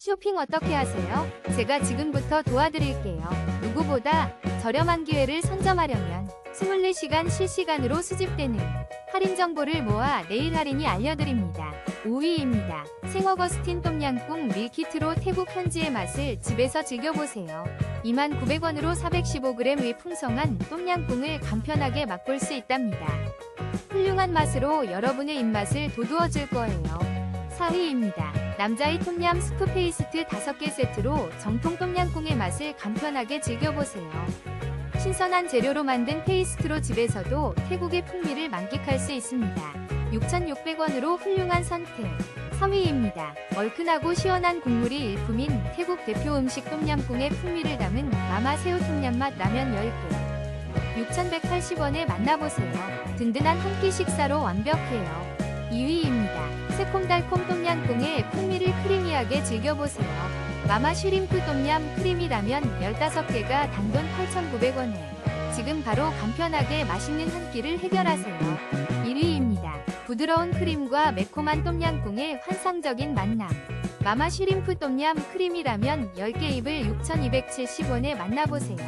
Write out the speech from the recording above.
쇼핑 어떻게 하세요? 제가 지금부터 도와드릴게요. 누구보다 저렴한 기회를 선점하려면 24시간 실시간으로 수집되는 할인 정보를 모아 내일 할인이 알려드립니다. 5위입니다. 생어거스틴 똠양꿍 밀키트로 태국 현지의 맛을 집에서 즐겨보세요. 29,900원으로 415g의 풍성한 똠양꿍을 간편하게 맛볼 수 있답니다. 훌륭한 맛으로 여러분의 입맛을 돋우어 줄 거예요. 4위입니다. 남자의 똠얌 스프 페이스트 5개 세트로 정통 똠양꿍의 맛을 간편하게 즐겨보세요. 신선한 재료로 만든 페이스트로 집에서도 태국의 풍미를 만끽할 수 있습니다. 6,600원으로 훌륭한 선택. 3위입니다. 얼큰하고 시원한 국물이 일품인 태국 대표 음식 똠얌꿍의 풍미를 담은 마마 새우 똠얌맛 라면 10개. 6,180원에 만나보세요. 든든한 한 끼 식사로 완벽해요. 2위입니다. 새콤달콤 똠양꿍의 풍미를 크리미하게 즐겨보세요. 마마 슈림프 똠얌 크리미 라면 15개가 단돈 8,900원에 지금 바로 간편하게 맛있는 한 끼를 해결하세요. 1위입니다. 부드러운 크림과 매콤한 똠양꿍의 환상적인 만남. 마마 슈림프 똠얌 크리미 라면 10개 입을 6,270원에 만나보세요.